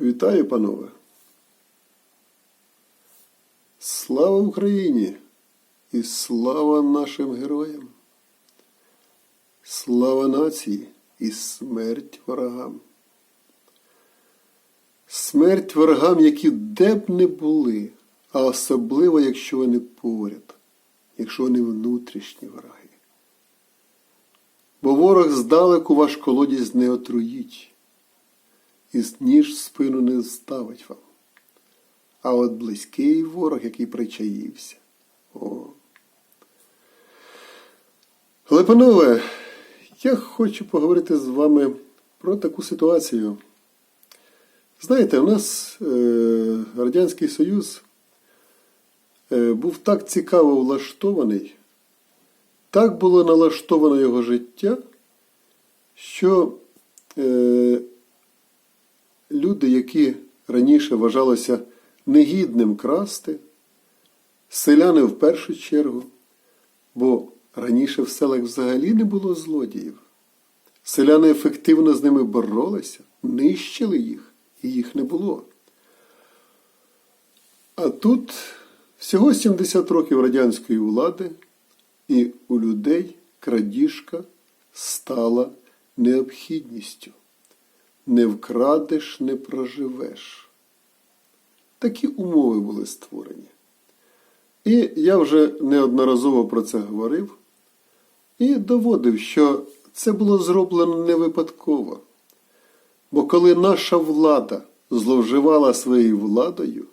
Вітаю, панове. Слава Україні і слава нашим героям. Слава нації і смерть ворогам. Смерть ворогам, які де б не були, а особливо, якщо вони поряд, якщо вони внутрішні вороги. Бо ворог здалеку ваш колодязь не отруїть, і ніж спину не ставить вам. А от близький ворог, який причаївся. О. Але, я хочу поговорити з вами про таку ситуацію. Знаєте, у нас е, Радянський Союз е, був так цікаво влаштований, так було налаштовано його життя, що е, люди, які раніше вважалися негідним красти, селяни в першу чергу, бо раніше в селах взагалі не було злодіїв. Селяни ефективно з ними боролися, нищили їх, і їх не було. А тут всього 70 років радянської влади, і у людей крадіжка стала необхідністю. Не вкрадеш, не проживеш. Такі умови були створені. І я вже неодноразово про це говорив і доводив, що це було зроблено не випадково. Бо коли наша влада зловживала своєю владою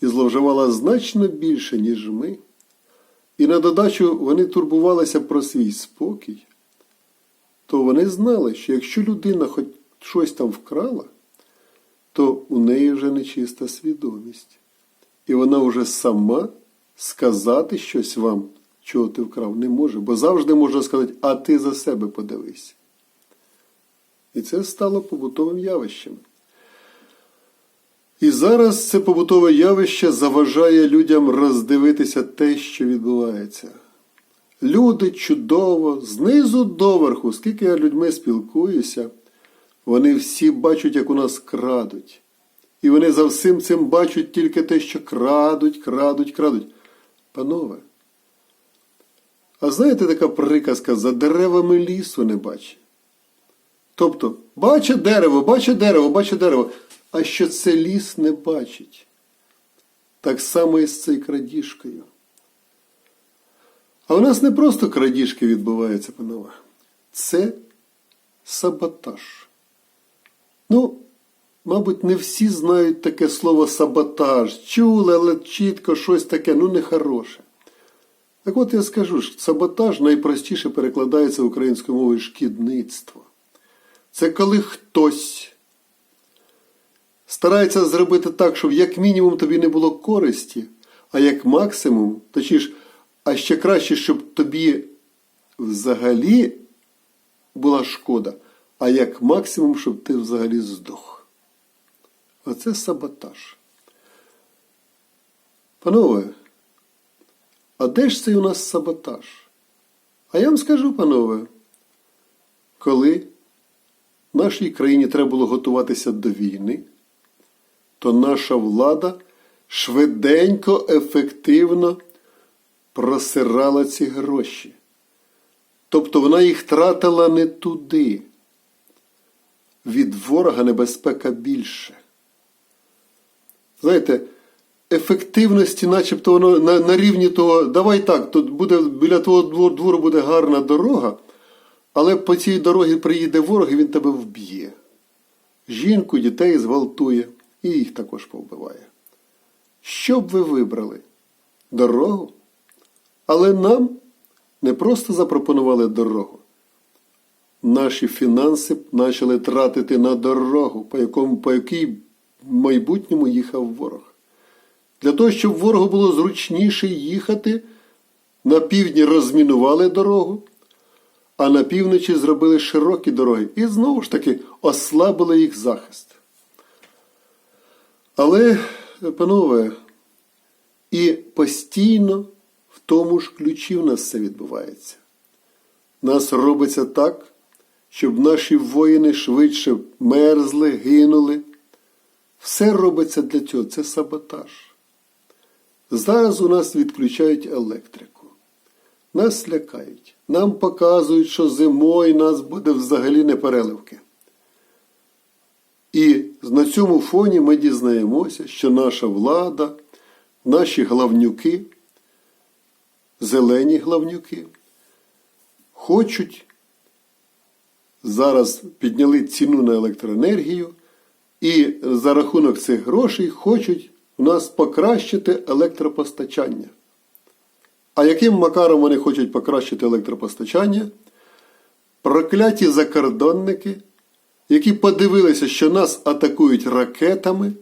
і зловживала значно більше, ніж ми, і на додачу вони турбувалися про свій спокій, то вони знали, що якщо людина хоч щось там вкрала, то у неї вже нечиста свідомість. І вона вже сама сказати щось вам, чого ти вкрав, не може, бо завжди може сказати, а ти за себе подивись. І це стало побутовим явищем. І зараз це побутове явище заважає людям роздивитися те, що відбувається. Люди чудово, знизу до верху, скільки я людьми спілкуюся, вони всі бачать, як у нас крадуть. І вони за всім цим бачать тільки те, що крадуть, крадуть, крадуть. Панове, а знаєте така приказка за деревами лісу не бачить? Тобто, бачить дерево, бачить дерево, бачить дерево, а що це ліс не бачить. Так само і з цією крадіжкою. А у нас не просто крадіжки відбуваються, панове. Це саботаж. Ну, мабуть, не всі знають таке слово саботаж. Чули, але чітко щось таке, ну нехороше. Так от я скажу, що саботаж найпростіше перекладається українською мовою шкідництво. Це коли хтось старається зробити так, щоб як мінімум тобі не було користі, а як максимум, точніше, а ще краще, щоб тобі взагалі була шкода, а як максимум, щоб ти взагалі здох. Оце саботаж. Панове, а де ж цей у нас саботаж? А я вам скажу, панове, коли нашій країні треба було готуватися до війни, то наша влада швиденько, ефективно просирала ці гроші. Тобто вона їх тратила не туди. Від ворога небезпека більше. Знаєте, ефективності, начебто воно на, на рівні того, давай так, тут буде біля твого двору буде гарна дорога, але по цій дорозі приїде ворог і він тебе вб'є. Жінку, дітей зґвалтує і їх також повбиває. Що б ви вибрали? Дорогу? Але нам не просто запропонували дорогу. Наші фінанси почали тратити на дорогу, по, якому, по якій в майбутньому їхав ворог. Для того, щоб ворогу було зручніше їхати, на півдні розмінували дорогу, а на півночі зробили широкі дороги і знову ж таки ослабили їх захист. Але, панове, і постійно в тому ж ключі в нас все відбувається. Нас робиться так, щоб наші воїни швидше мерзли, гинули. Все робиться для цього. Це саботаж. Зараз у нас відключають електрику. Нас лякають. Нам показують, що зимою нас буде взагалі не переливки. І на цьому фоні ми дізнаємося, що наша влада, наші главнюки, зелені главнюки, хочуть зараз підняли ціну на електроенергію і за рахунок цих грошей хочуть у нас покращити електропостачання. А яким макаром вони хочуть покращити електропостачання? Прокляті закордонники, які подивилися, що нас атакують ракетами,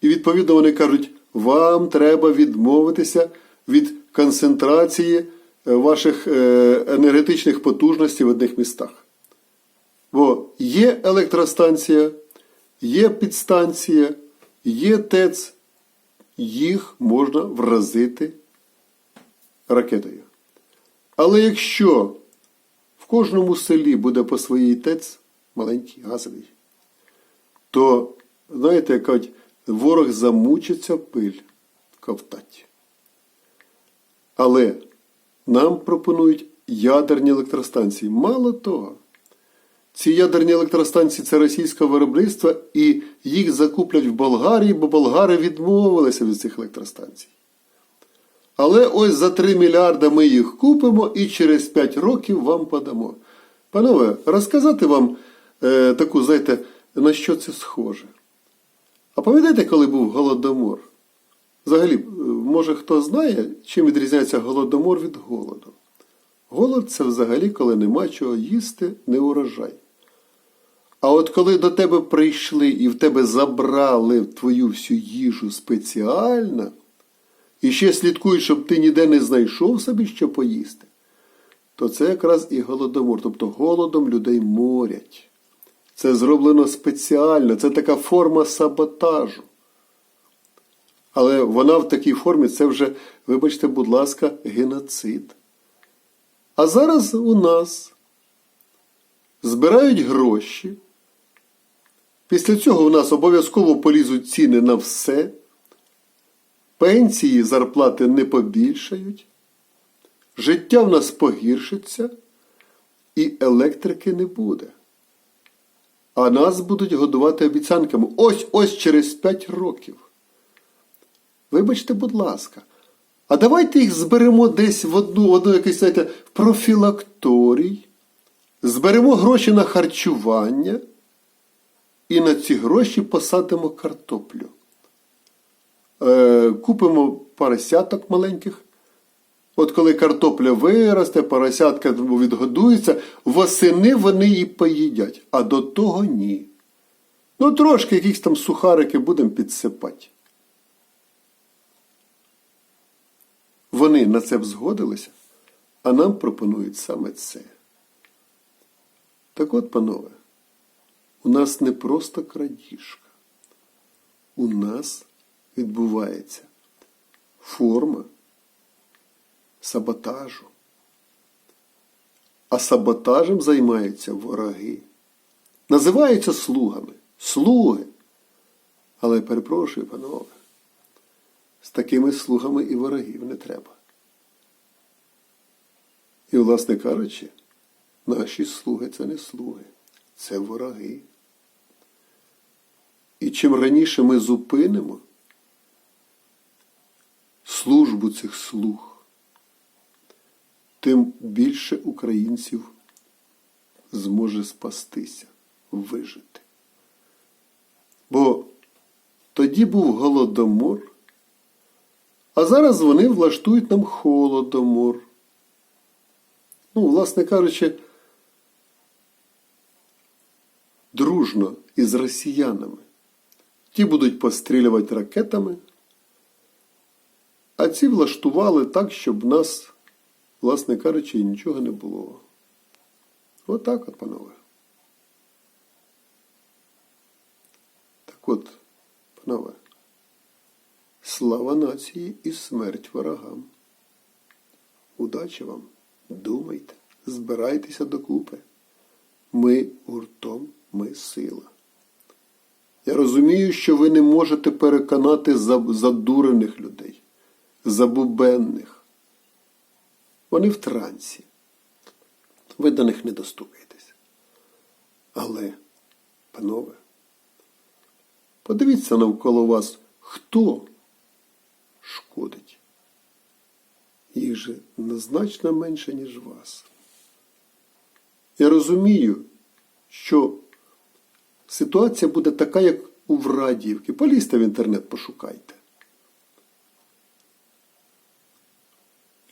і відповідно вони кажуть, вам треба відмовитися від концентрації е, ваших е, енергетичних потужностей в одних містах. Бо є електростанція, є підстанція, є ТЕЦ, їх можна вразити ракетою. Але якщо в кожному селі буде по своїй ТЕЦ маленький газовий, то, знаєте, як кажуть, ворог замучиться пиль ковтать. Але нам пропонують ядерні електростанції. Мало того, ці ядерні електростанції це російське виробництво, і їх закуплять в Болгарії, бо болгари відмовилися від цих електростанцій. Але ось за 3 мільярда ми їх купимо і через 5 років вам подамо. Панове, розказати вам е, таку, знаєте, на що це схоже. А пам'ятаєте, коли був голодомор? Взагалі, може хто знає, чим відрізняється голодомор від голоду? Голод це взагалі, коли нема чого їсти, не урожай. А от коли до тебе прийшли і в тебе забрали твою всю їжу спеціально, і ще слідкують, щоб ти ніде не знайшов собі що поїсти, то це якраз і голодомор. Тобто голодом людей морять. Це зроблено спеціально, це така форма саботажу. Але вона в такій формі це вже, вибачте, будь ласка, геноцид. А зараз у нас збирають гроші. Після цього у нас обов'язково полізуть ціни на все. Пенсії, зарплати не побільшають. Життя в нас погіршиться, і електрики не буде. А нас будуть годувати обіцянками ось ось через 5 років. Вибачте, будь ласка, а давайте їх зберемо десь в одну, одну якийсь, знаєте, профілакторій, зберемо гроші на харчування і на ці гроші посадимо картоплю. Е, купимо поросяток маленьких. От коли картопля виросте, поросятка відгодується, восени вони її поїдять, а до того ні. Ну, трошки якісь там сухарики будемо підсипати. Вони на це б згодилися, а нам пропонують саме це. Так от, панове, у нас не просто крадіжка. У нас відбувається форма саботажу. А саботажем займаються вороги. Називаються слугами. Слуги. Але перепрошую, панове, з такими слугами і ворогів не треба. І, власне кажучи, наші слуги це не слуги, це вороги. І чим раніше ми зупинимо службу цих слуг, тим більше українців зможе спастися, вижити. Бо тоді був голодомор, а зараз вони влаштують нам холодомор. Ну, власне кажучи, дружно із росіянами. Ті будуть пострілювати ракетами, а ці влаштували так, щоб нас, власне кажучи, нічого не було. Отак от, панове. Так от, панове, слава нації і смерть ворогам. Удачі вам! Думайте, збирайтеся докупи. Ми гуртом, ми сила. Я розумію, що ви не можете переконати задурених людей, забубенних. Вони в трансі. Ви до них не достукаєтесь. Але, панове, подивіться навколо вас, хто шкодить. Їх же значно менше, ніж вас. Я розумію, що ситуація буде така, як у Врадіївці. Полізьте в інтернет, пошукайте.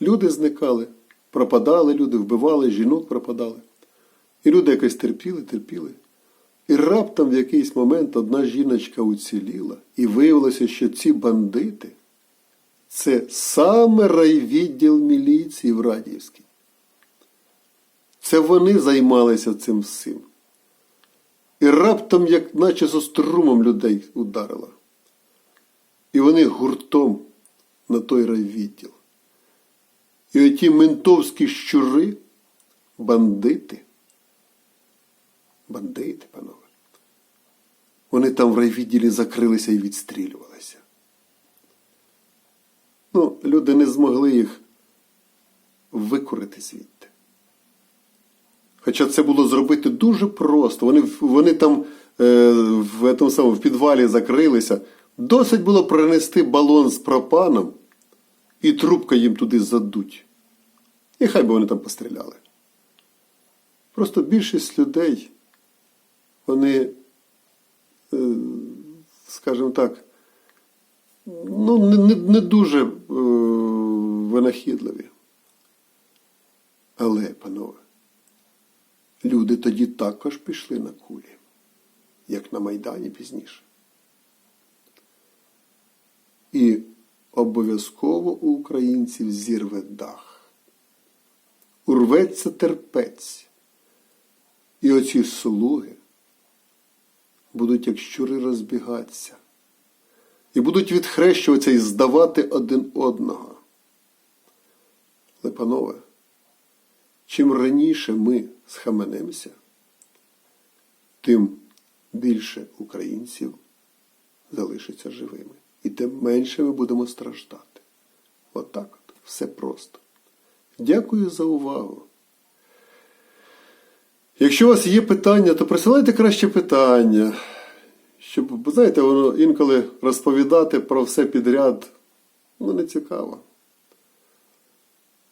Люди зникали, пропадали люди, вбивали, жінок пропадали. І люди якось терпіли, терпіли. І раптом в якийсь момент одна жіночка уціліла, і виявилося, що ці бандити це саме райвідділ міліції в Радіївській. Це вони займалися цим всім. І раптом, як наче зо струмом людей ударила. І вони гуртом на той райвідділ. І оті ментовські щури, бандити, бандити, панове, вони там в райвідділі закрилися і відстрілювалися. Ну, люди не змогли їх викурити звідти. Хоча це було зробити дуже просто. Вони, вони там е, в, этом самому, в підвалі закрилися. Досить було принести балон з пропаном і трубка їм туди задуть. І хай би вони там постріляли. Просто більшість людей, вони, е, скажімо так, ну, не, не, не дуже винахідливі. Але, панове, люди тоді також пішли на кулі, як на Майдані пізніше. І обов'язково у українців зірве дах. Урветься терпець. І оці слуги будуть як щури розбігатися. І будуть відхрещуватися і здавати один одного. Але, панове, чим раніше ми схаменемося, тим більше українців залишиться живими. І тим менше ми будемо страждати. Отак от, от. Все просто. Дякую за увагу. Якщо у вас є питання, то присилайте краще питання. Щоб, знаєте, воно інколи розповідати про все підряд, ну, не цікаво.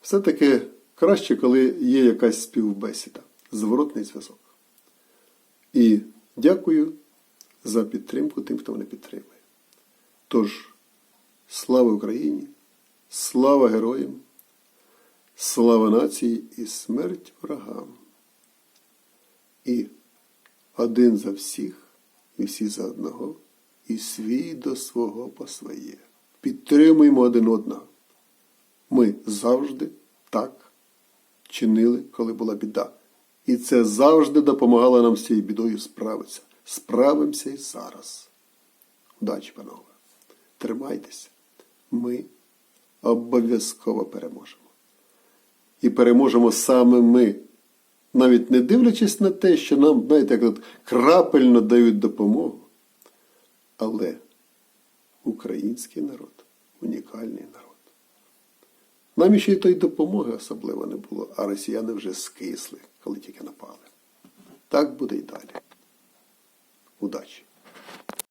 Все-таки краще, коли є якась співбесіда, зворотний зв'язок. І дякую за підтримку тим, хто мене підтримує. Тож, слава Україні, слава героям, слава нації і смерть ворогам. І один за всіх, і всі за одного, і свій до свого по своє. Підтримуємо один одного. Ми завжди так чинили, коли була біда. І це завжди допомагало нам з цією бідою справитися. Справимося і зараз. Удачі, панове! Тримайтеся. Ми обов'язково переможемо. І переможемо саме ми. Навіть не дивлячись на те, що нам, знаєте, як крапельно дають допомогу. Але український народ унікальний народ. Нам ще й тої допомоги особливо не було, а росіяни вже скисли, коли тільки напали. Так буде й далі. Удачі!